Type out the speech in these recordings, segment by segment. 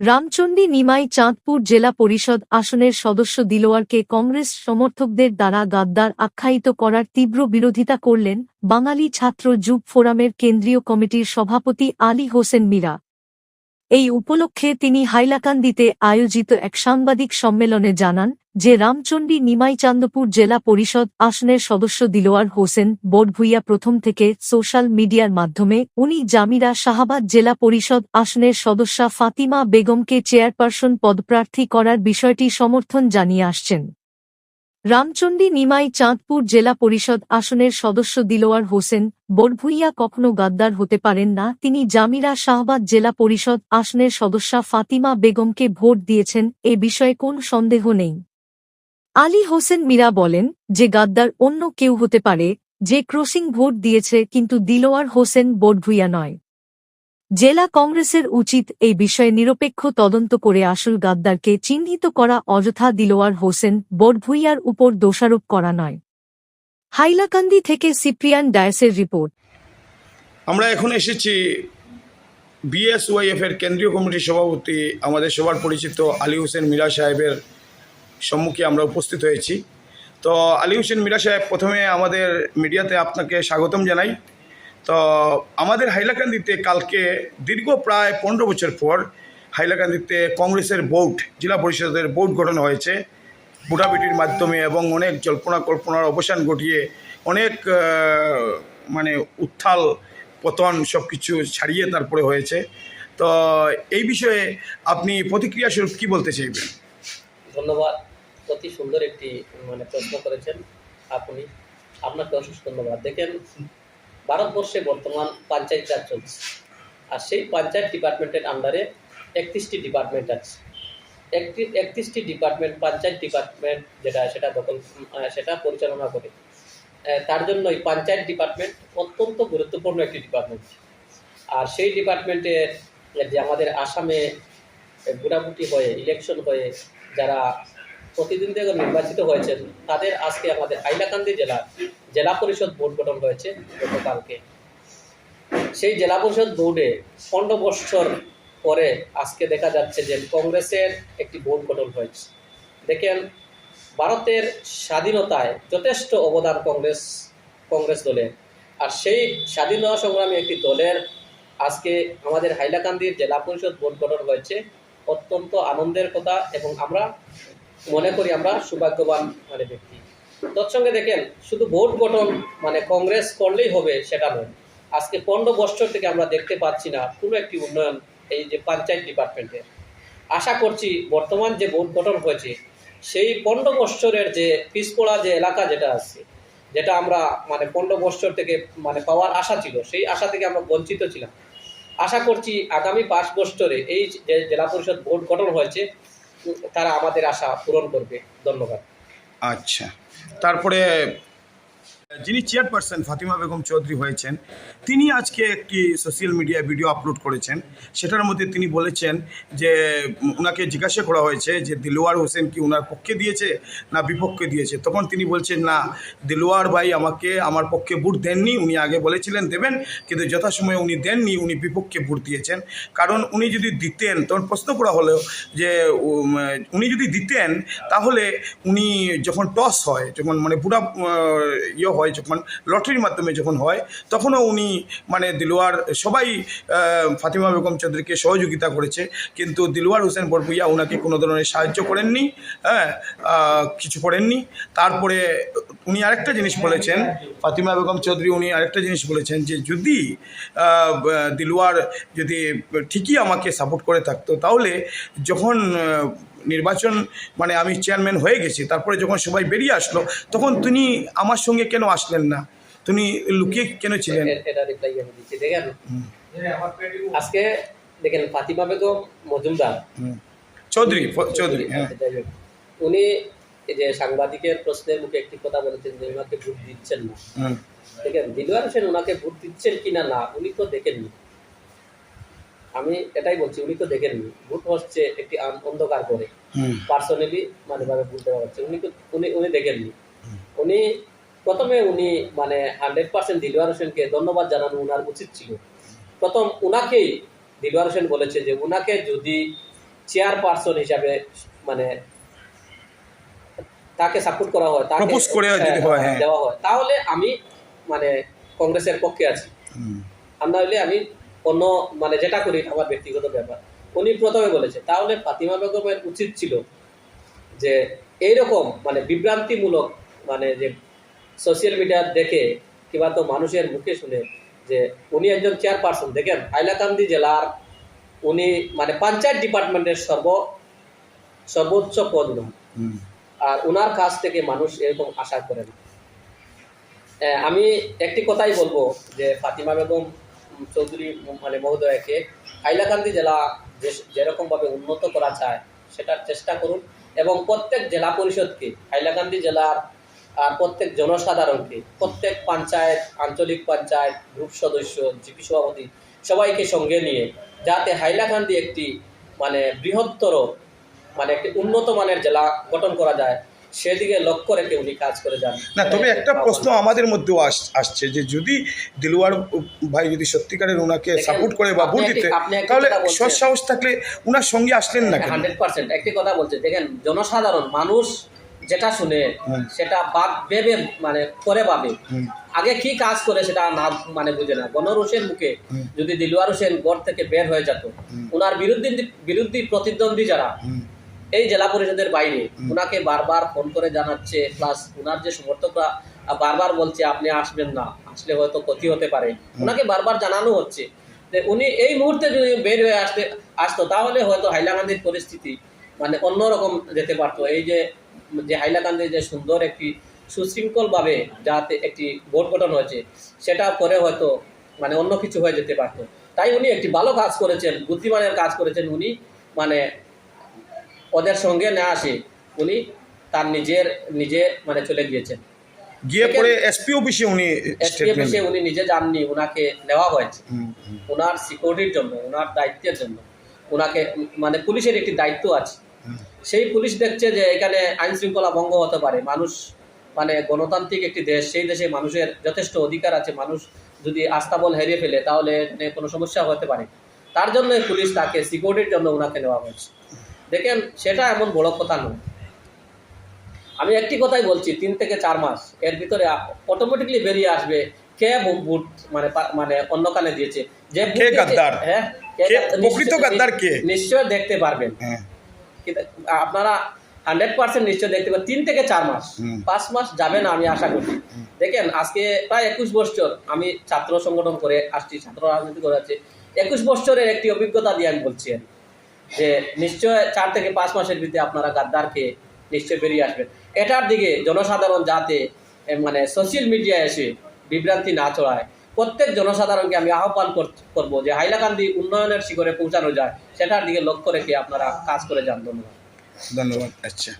রামচণ্ডী নিমাই চাঁদপুর জেলা পরিষদ আসনের সদস্য দিলোয়ারকে কংগ্রেস সমর্থকদের দ্বারা গাদ্দার আখ্যায়িত করার তীব্র বিরোধিতা করলেন বাঙালি ছাত্র যুব ফোরামের কেন্দ্রীয় কমিটির সভাপতি আলী হোসেন মীরা। এই উপলক্ষে তিনি হাইলাকান্দিতে আয়োজিত এক সাংবাদিক সম্মেলনে জানান যে রামচণ্ডী নিমাই চান্দপুর জেলা পরিষদ আসনের সদস্য দিলোয়ার হোসেন বোর্ডভুইয়া প্রথম থেকে সোশ্যাল মিডিয়ার মাধ্যমে, উনি জামিরা শাহাবাদ জেলা পরিষদ আসনের সদস্যা ফাতিমা বেগমকে চেয়ারপারসন পদপ্রার্থী করার বিষয়টি সমর্থন জানিয়ে আসছেন। রামচণ্ডী নিমাই চাঁদপুর জেলা পরিষদ আসনের সদস্য দিলোয়ার হোসেন, বোরভুইয়া কখনো গাদ্দার হতে পারেন না, তিনি জামিরা শাহবাদ জেলা পরিষদ আসনের সদস্যা ফাতিমা বেগমকে ভোট দিয়েছেন, এ বিষয়ে কোন সন্দেহ নেই। আলী হোসেন মীরা বলেন, যে গাদ্দার অন্য কেউ হতে পারে, যে ক্রসিং ভোট দিয়েছে, কিন্তু দিলোয়ার হোসেন বোরভুইয়া নয়। জেলা কংগ্রেসের উচিত এই বিষয়ে নিরপেক্ষ তদন্ত করে আসল গাদ্দারকে চিহ্নিত করা অযথা দিলোয়ার হোসেন বোরভুইয়ার উপর দোষারোপ করা নয়। হাইলাকান্দি থেকে সিপ্রিয়ান ডায়াসের রিপোর্ট। আমরা এখন এসেছি বিএসওয়াইএফ এর কেন্দ্রীয় কমিটির সভাপতি, আমাদের সবার পরিচিত আলী হোসেন মীরা সাহেবের সম্মুখে আমরা উপস্থিত হয়েছি। তো আলী হোসেন মীরা সাহেব, প্রথমে আমাদের মিডিয়াতে আপনাকে স্বাগতম জানাই। তো আমাদের হাইলাকান্দিতে কালকে দীর্ঘ প্রায় পনেরো বছর পর হাইলাকান্দিতে কংগ্রেসের বোর্ড জেলা পরিষদের বোর্ড গঠন হয়েছে। ভোটাভুটির মাধ্যমে এবং অনেক জল্পনা কল্পনার অবসান ঘটিয়ে অনেক মানে উত্থাল পতন সব কিছু ছাড়িয়ে তারপরে হয়েছে। তো এই বিষয়ে আপনি প্রতিক্রিয়া স্বরূপ কী বলতে চাইবেন? ধন্যবাদ। অতি সুন্দর একটি মানে প্রশ্ন করেছেন আপনি। আপনাকে অশেষ ধন্যবাদ। দেখেন ভারতবর্ষে বর্তমান পঞ্চায়েত রাজ চলছে। আর সেই পঞ্চায়েত ডিপার্টমেন্টের আন্ডারে একত্রিশটি ডিপার্টমেন্ট আছে। একটি, একত্রিশটি ডিপার্টমেন্ট পঞ্চায়েত ডিপার্টমেন্ট যেটা সেটা দখল সেটা পরিচালনা করে। তার জন্যই পঞ্চায়েত ডিপার্টমেন্ট অত্যন্ত গুরুত্বপূর্ণ একটি ডিপার্টমেন্ট আর সেই ডিপার্টমেন্টে যে আমাদের আসামে ভোটাভুটি হয়ে ইলেকশন হয়ে যারা প্রতিদ্বন্দ্বী নির্বাচিত হয়েছেন, তাদের আজকে আমাদের হাইলাকান্দি জেলা জেলা পরিষদ বোর্ড গঠন হয়েছে গতকালকে। সেই জেলা পরিষদ বোর্ডে পনেরো বৎসর পরে আজকে দেখা যাচ্ছে যে কংগ্রেসের একটি বোর্ড গঠন হয়েছে। দেখেন, ভারতের স্বাধীনতায় যথেষ্ট অবদান কংগ্রেস কংগ্রেস দলের আর সেই স্বাধীনতা সংগ্রামী একটি দলের আজকে আমাদের হাইলাকান্দির জেলা পরিষদ বোর্ড গঠন হয়েছে। অত্যন্ত আনন্দের কথা এবং আমরা মনে করি আমরা সৌভাগ্যবান মানে ব্যক্তি। তৎসঙ্গে দেখেন, শুধু ভোট গঠন মানে কংগ্রেস করলেই হবে সেটা নয়। আজকে পনেরো বছর থেকে আমরা দেখতে পাচ্ছি না কোনো একটি উন্নয়ন এই যে পঞ্চায়েত ডিপার্টমেন্টে আশা করছি বর্তমান যে বোর্ড গঠন হয়েছে, সেই পনেরো বৎসরের যে পিছপড়া যে এলাকা যেটা আছে, যেটা আমরা মানে পনেরো বৎসর থেকে মানে পাওয়ার আশা ছিল, সেই আশা থেকে আমরা বঞ্চিত ছিলাম। আশা করছি আগামী পাঁচ বছরে এই যে জেলা পরিষদ ভোট গঠন হয়েছে, তারা আমাদের আশা পূরণ করবে। ধন্যবাদ। আচ্ছা। তারপরে যিনি চেয়ারপারসন ফাতিমা বেগম চৌধুরী হয়েছেন, তিনি আজকে একটি সোশ্যাল মিডিয়ায় ভিডিও আপলোড করেছেন। সেটার মধ্যে তিনি বলেছেন যে, ওনাকে জিজ্ঞাসা করা হয়েছে যে, দিলওয়ার হোসেন কি ওনার পক্ষে দিয়েছে না বিপক্ষে দিয়েছে? তখন তিনি বলছেন, না, দিলওয়ার ভাই আমাকে, আমার পক্ষে ভোট দেননি। উনি আগে বলেছিলেন দেবেন, কিন্তু যথাসময়ে উনি দেননি, উনি বিপক্ষে ভোট দিয়েছেন। কারণ উনি যদি দিতেন, তখন প্রশ্ন করা হলো যে উনি যদি দিতেন, তাহলে উনি যখন টস হয়, যখন মানে পুরা ইয়ে হয় যখন, লটারির মাধ্যমে যখন হয়, তখনও উনি মানে দিলওয়ার, সবাই ফাতিমা বেগম চৌধুরীকে সহযোগিতা করেছে। কিন্তু দিলওয়ার হোসেন বরপুইয়া ওনাকে কোনো ধরনের সাহায্য করেননি হ্যাঁ কিছু করেননি। তারপরে উনি আরেকটা জিনিস বলেছেন, ফাতিমা বেগম চৌধুরী উনি আরেকটা জিনিস বলেছেন যে, যদি দিলওয়ার যদি ঠিকই আমাকে সাপোর্ট করে থাকতো, তাহলে যখন নির্বাচন মানে আমি চেয়ারম্যান হয়ে গেছি তারপরে যখন সবাই বেরিয়ে আসলো তখন তিনি আমার সঙ্গে কেন আসলেন না? তিনি লুকিয়ে কেন ছিলেন? আজকে দেখেন ফাতিমা বেগম মজুমদার। চৌধুরী চৌধুরী হ্যাঁ। উনি এই যে সাংবাদিকের প্রশ্নের মুখে একটি কথা বলেছেন যে ওনাকে ভোট দিচ্ছেন না। দেখেন দিলওয়ার হোসেন ওনাকে ভোট দিচ্ছেন কিনা না উনি তো দেখেননি। আমি এটাই বলছি উনি তো দেখেননি। ভোট হচ্ছে একটি অন্ধকার করে। পার্সোনালি মানে ভাবে ভোট দেওয়া হচ্ছে। উনি তো উনি উনি দেখেননি। উনি প্রথমে উনি মানে হান্ড্রেড পার্সেন্ট দিলওয়ার হোসেনকে ধন্যবাদ জানানো ওনার উচিত ছিল। প্রথম উনাকেই দিলওয়ার হোসেন বলেছে যে উনাকে যদি চেয়ারপারসন হিসাবে মানে তাকে সাপোর্ট করা হয় তাকে হ্যাঁ, হয়। দেওয়া হয় তাহলে আমি মানে কংগ্রেসের পক্ষে আছি। আর না হলে আমি অন্য মানে যেটা করি আমার ব্যক্তিগত ব্যাপার। উনি প্রথমে বলেছে তাহলে ফাতিমা বেগমের উচিত ছিল যে এইরকম মানে বিভ্রান্তিমূলক মানে যে সোশ্যাল মিডিয়া দেখে কিংবা তো মানুষের মুখে শুনে যে উনি একজন চেয়ারপারসন দেখেন হাইলাকান্দি জেলার উনি মানে পঞ্চায়েত ডিপার্টমেন্টের সর্ব সর্বোচ্চ পদ আর ওনার কাছ থেকে মানুষ এরকম আশা করেন। আহ, আমি একটি কথাই বলব যে ফাতিমা বেগম চৌধুরী মানে মহোদয়কে হাইলাকান্দি জেলা যেরকমভাবে উন্নত করা চায় সেটার চেষ্টা করুন এবং প্রত্যেক জেলা পরিষদকে, হাইলাকান্দি জেলার আর প্রত্যেক জনসাধারণকে, প্রত্যেক পঞ্চায়েত, আঞ্চলিক পঞ্চায়েত, গ্রুপ সদস্য, জিপি সভাপতি সবাইকে সঙ্গে নিয়ে যাতে হাইলাকান্দি একটি মানে বৃহত্তর মানে একটি উন্নত মানের জেলা গঠন করা যায়। সেদিকে লক্ষ্য রেখে উনি কাজ করে যান। না তবে একটা প্রশ্ন আমাদের মধ্যেও আসছে যে যদি দিলওয়ার ভাই যদি সত্যিকারের ওনাকে সাপোর্ট করে বা ভোট দিতে তাহলে কথা বলছেন। সৎ সাহস থাকলে ওনার সঙ্গে আসলেন না হান্ড্রেড পার্সেন্ট। একটি কথা বলছে দেখেন জনসাধারণ মানুষ যেটা শুনে সেটা বাদ ভেবে মানে করে ভাবে। আগে কি কাজ করে সেটা না মানে বুঝে না। গনর হোসেন মুখে যদি দিলওয়ার হোসেন গড় থেকে বের হয়ে যেত ওনার বিরুদ্ধে বিরোধী প্রতিদ্বন্দ্বী যারা এই জেলা পরিষদের বাইরে ওনাকে বারবার ফোন করে জানাচ্ছে প্লাস ওনার যে সমর্থকরা বারবার বলছে আপনি আসবেন না আসলে হয়তো ক্ষতি হতে পারে। ওনাকে বারবার জানানো হচ্ছে যে উনি এই মুহূর্তে যদি বের হয়ে আসতে আসতো তাহলে হয়তো হাইলাকান্দির পরিস্থিতি মানে অন্যরকম যেতে পারতো। এই যে যে হাইলাকান্দির যে সুন্দর একটি সুশৃঙ্খলভাবে যাতে একটি ভোট গঠন হয়েছে সেটা পরে হয়তো মানে অন্য কিছু হয়ে যেতে পারতো। তাই উনি একটি ভালো কাজ করেছেন বুদ্ধিমানের কাজ করেছেন উনি। মানে ওদের সঙ্গে না আসে উনি তার নিজের নিজে মানে চলে গিয়েছেন। গিয়ে পরে এসপি অফিসে উনি এসপি অফিসে উনি নিজে যাননি ওনাকে নেওয়া হয়েছে। ওনার সিকিউরিটির জন্য ওনার দায়িত্বের জন্য ওনাকে মানে পুলিশের একটি দায়িত্ব আছে। সেই পুলিশ দেখছে যে এখানে আইন শৃঙ্খলা ভঙ্গ হতে পারে। মানুষ মানে গণতান্ত্রিক একটি দেশ সেই দেশে মানুষের যথেষ্ট অধিকার আছে। মানুষ যদি আস্থাবল হারিয়ে ফেলে তাহলে কোনো সমস্যা হতে পারে। তার জন্য পুলিশ তাকে সিকিউরিটির জন্য ওনাকে নেওয়া হয়েছে। দেখেন সেটা এমন বড় কথা নয় আমি একটি কথাই বলছি তিন থেকে চার মাস এর ভিতরে অটোমেটিকলি বেরিয়ে আসবে কে ভোট মানে মানে অন্য কানে দিয়েছে যে? হ্যাঁ? প্রকৃত নিশ্চয়- গাদ্দার কে? নিশ্চয় দেখতে পারবেন হ্যাঁ আপনারা হান্ড্রেড পার্সেন্ট নিশ্চয় দেখতে পাবেন তিন থেকে চার মাস পাঁচ মাস যাবে না আমি আশা করি দেখেন আজকে প্রায় একুশ বছর আমি ছাত্র সংগঠন করে আসছি ছাত্র রাজনীতি করে আছি একুশ বছরের একটি অভিজ্ঞতা দিয়ে আমি বলছি। যে নিশ্চয় চার থেকে পাঁচ মাসের ভিতরে আপনারা গাদ্দারকে নিশ্চয় বেরিয়ে আসবেন। এটার দিকে জনসাধারণ যাতে মানে সোশ্যাল মিডিয়ায় এসে বিভ্রান্তি না ছড়ায় প্রত্যেক জনসাধারণকে আমি আহ্বান কর- করব যে হাইলাকান্দি উন্নয়নের শিখরে পৌঁছানো যায় সেটার দিকে লক্ষ্য রেখে আপনারা কাজ করে যান। ধন্যবাদ। ধন্যবাদ আচ্ছা।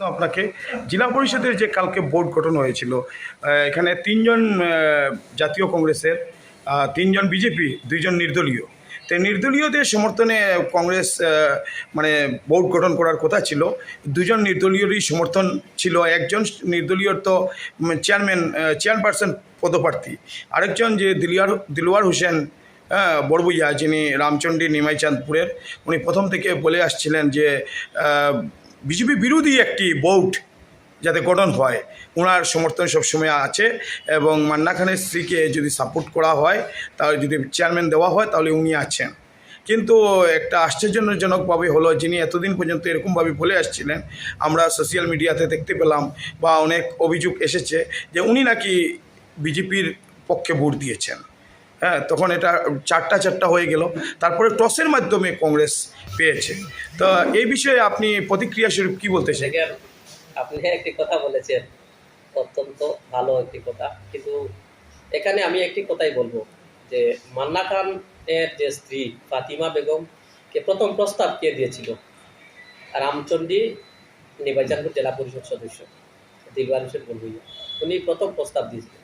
আপনাকে জেলা পরিষদের যে কালকে বোর্ড গঠন হয়েছিল এখানে তিনজন জাতীয় কংগ্রেসের তিনজন বিজেপি দুইজন নির্দলীয়। তো নির্দলীয়দের সমর্থনে কংগ্রেস মানে বোর্ড গঠন করার কথা ছিল। দুজন নির্দলীয়রই সমর্থন ছিল। একজন নির্দলীয়র তো চেয়ারম্যান চেয়ারপারসন পদপ্রার্থী। আরেকজন যে দিলিয়ার, দিলওয়ার হোসেন বড়বুইয়া যিনি রামচন্ডী নিমাইচাঁদপুরের, উনি প্রথম থেকে বলে আসছিলেন যে বিজেপি বিরোধী একটি বোর্ড যাতে গঠন হয়। ওনার সমর্থন সবসময় আছে এবং মান্না খানের স্ত্রীকে যদি সাপোর্ট করা হয়, তাহলে যদি চেয়ারম্যান দেওয়া হয়, তাহলে উনি আছেন। কিন্তু একটা আশ্চর্যজনকভাবে হলো, যিনি এতদিন পর্যন্ত এরকমভাবে বলে আসছিলেন, আমরা সোশ্যাল মিডিয়াতে দেখতে পেলাম বা অনেক অভিযোগ এসেছে যে উনি নাকি বিজেপির পক্ষে ভোট দিয়েছেন। হ্যাঁ তখন এটা চারটা চারটা হয়ে গেল। তারপরে টসের মাধ্যমে কংগ্রেস পেয়েছে। তো এই বিষয়ে আপনি প্রতিক্রিয়া স্বরূপ কী বলতে চাই আপনি একটি কথা বলেছেন, অত্যন্ত ভালো একটি কথা। কিন্তু এখানে আমি একটি কথাই বলব, যে মান্না খান এর যে স্ত্রী ফাতিমা বেগমকে প্রথম প্রস্তাব কে দিয়েছিল? রামচন্ডী, নির্বাচনপুর জেলা পরিষদ সদস্য, দিলওয়ার হোসেন উনি প্রথম প্রস্তাব দিয়েছিলেন।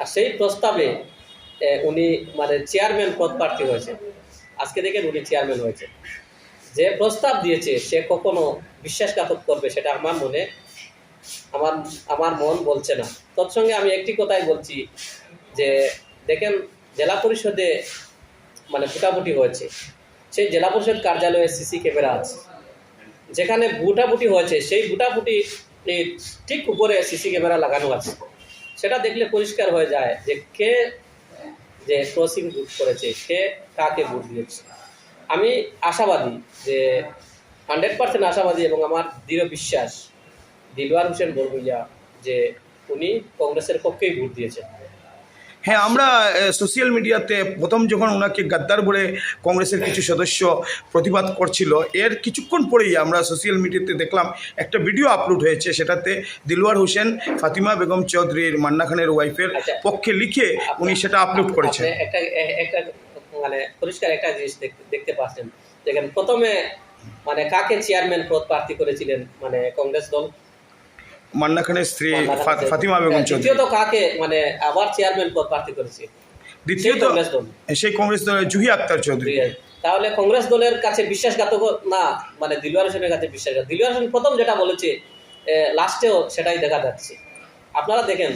আর সেই প্রস্তাবে উনি মানে চেয়ারম্যান পদ প্রার্থী হয়েছে আজকে দেখেন উনি চেয়ারম্যান হয়েছে যে প্রস্তাব দিয়েছে, সে কখনো বিশ্বাসঘাতক করবে সেটা আমার মনে, আমার আমার মন বলছে না। তৎসঙ্গে আমি একটি কথাই বলছি যে, দেখেন জেলা পরিষদে মানে ভোটাভুটি হয়েছে। সেই জেলা পরিষদ কার্যালয়ে সিসি ক্যামেরা আছে। যেখানে বুটাবুটি হয়েছে, সেই বুটাবুটি ঠিক উপরে সিসি ক্যামেরা লাগানো আছে। সেটা দেখলে পরিষ্কার হয়ে যায় যে কে, যে ক্রসিং বুট করেছে, কে কাকে বুট দিয়েছে। আমি আশাবাদী যে হান্ড্রেড পার্সেন্ট আশাবাদী এবং আমার দৃঢ় বিশ্বাস দিলওয়ার হোসেন বরগুইয়া যে উনি কংগ্রেসের পক্ষেই ভোট দিয়েছেন হ্যাঁ আমরা সোশ্যাল মিডিয়াতে প্রথম যখন ওনাকে গাদ্দার বলে কংগ্রেসের কিছু সদস্য প্রতিবাদ করছিল এর কিছুক্ষণ পরেই আমরা সোশ্যাল মিডিয়াতে দেখলাম একটা ভিডিও আপলোড হয়েছে সেটাতে দিলওয়ার হোসেন ফাতিমা বেগম চৌধুরীর মান্না খানের ওয়াইফের আচ্ছা। পক্ষে লিখে উনি সেটা আপলোড করেছেন একটা একটা মানে পরিষ্কার একটা জিনিস দেখতে- পাচ্ছেন। দেখেন প্রথমে মানে কাকে চেয়ারম্যান পদ প্রার্থী করেছিলেন মানে কংগ্রেস দল? মান্না খানের স্ত্রী মান্না খান ফা- চেয়ারম্যান। ফাতিমা বেগম দ্বিতীয়ত কাকে মানে আবার চেয়ারম্যান পদ প্রার্থী করেছে? দ্বিতীয়ত কংগ্রেস দল। সেই কংগ্রেস দলের জুহি আক্তার চৌধুরী। তাহলে কংগ্রেস দলের কাছে বিশ্বাসঘাতক না মানে দিলওয়ার হোসেনের কাছে বিশ্বাসঘাত দিলওয়ার হোসেন প্রথম যেটা বলেছে লাস্টেও সেটাই দেখা যাচ্ছে। আপনারা দেখেন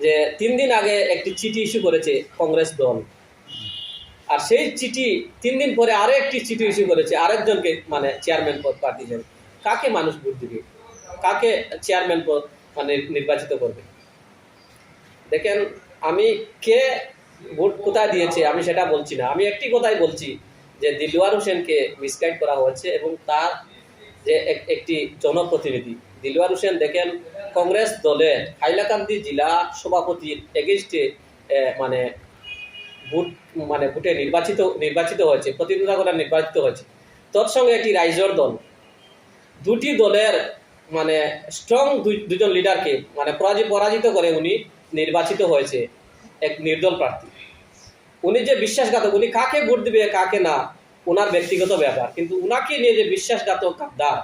যে তিন দিন আগে একটি চিঠি ইস্যু করেছে কংগ্রেস দল। আর সেই চিঠি তিন দিন পরে আরও একটি চিঠি ইস্যু করেছে, আরেকজনকে মানে চেয়ারম্যান পদ প্রার্থী হিসেবে কাকে মানুষ ভোট দিবে? কাকে চেয়ারম্যান পদ মানে নির্বাচিত করবে? দেখেন, আমি কে ভোট কোথায় দিয়েছে আমি সেটা বলছি না। আমি একটি কথাই বলছি যে দিলওয়ার হোসেনকে মিসগাইড করা হয়েছে এবং তার যে একটি জনপ্রতিনিধি, দিলওয়ার হোসেন দেখেন, কংগ্রেস দলের হাইলাকান্দি জেলা সভাপতির এগেনস্টে মানে ভোট মানে ভোটে নির্বাচিত নির্বাচিত হয়েছে প্রতিদ্বন্দ্বিতা করে নির্বাচিত হয়েছে। তৎসঙ্গে একটি রাইজর দল। দুটি দলের মানে স্ট্রং দুজন লিডারকে মানে পরাজিত পরাজিত করে উনি নির্বাচিত হয়েছে এক নির্দল প্রার্থী। উনি যে বিশ্বাসঘাতক উনি কাকে ভোট দিবে কাকে না ওনার ব্যক্তিগত ব্যাপার। কিন্তু উনাকে নিয়ে যে বিশ্বাসঘাতক গাদ্দার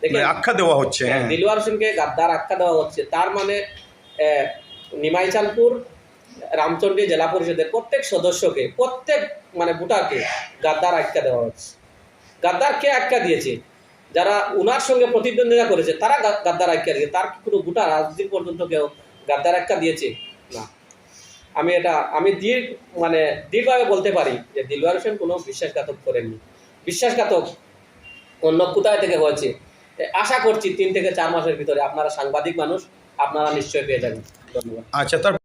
দেখেন মানে আখ্যা দেওয়া হচ্ছে হ্যাঁ দিলওয়ার হোসেনকে গাদ্দার আখ্যা দেওয়া হচ্ছে। তার মানে আহ, নিমাইচাঁদপুর রামচন্ডী জেলা পরিষদের প্রত্যেক সদস্যকে, প্রত্যেক মানে ভোটারকে গাদ্দার আখ্যা দেওয়া হচ্ছে গাদ্দার কে আখ্যা দিয়েছে? যারা উনার সঙ্গে প্রতিদ্বন্দ্বিতা করেছে, তারা গাদ্দার আখ্যা দিয়েছে। তার কোনো ভোটার আজ দিন পর্যন্ত কেউ গাদ্দার আখ্যা দিয়েছে? না। আমি এটা, আমি দৃঢ় মানে দৃঢ়ভাবে বলতে পারি যে দিলওয়ার হোসেন কোনো বিশ্বাসঘাতক করেননি। বিশ্বাসঘাতক অন্য কোথায় থেকে হয়েছে? আশা করছি তিন থেকে চার মাসের ভিতরে আপনারা সাংবাদিক মানুষ, আপনারা নিশ্চয়ই পেয়ে যাবেন। ধন্যবাদ। আচ্ছা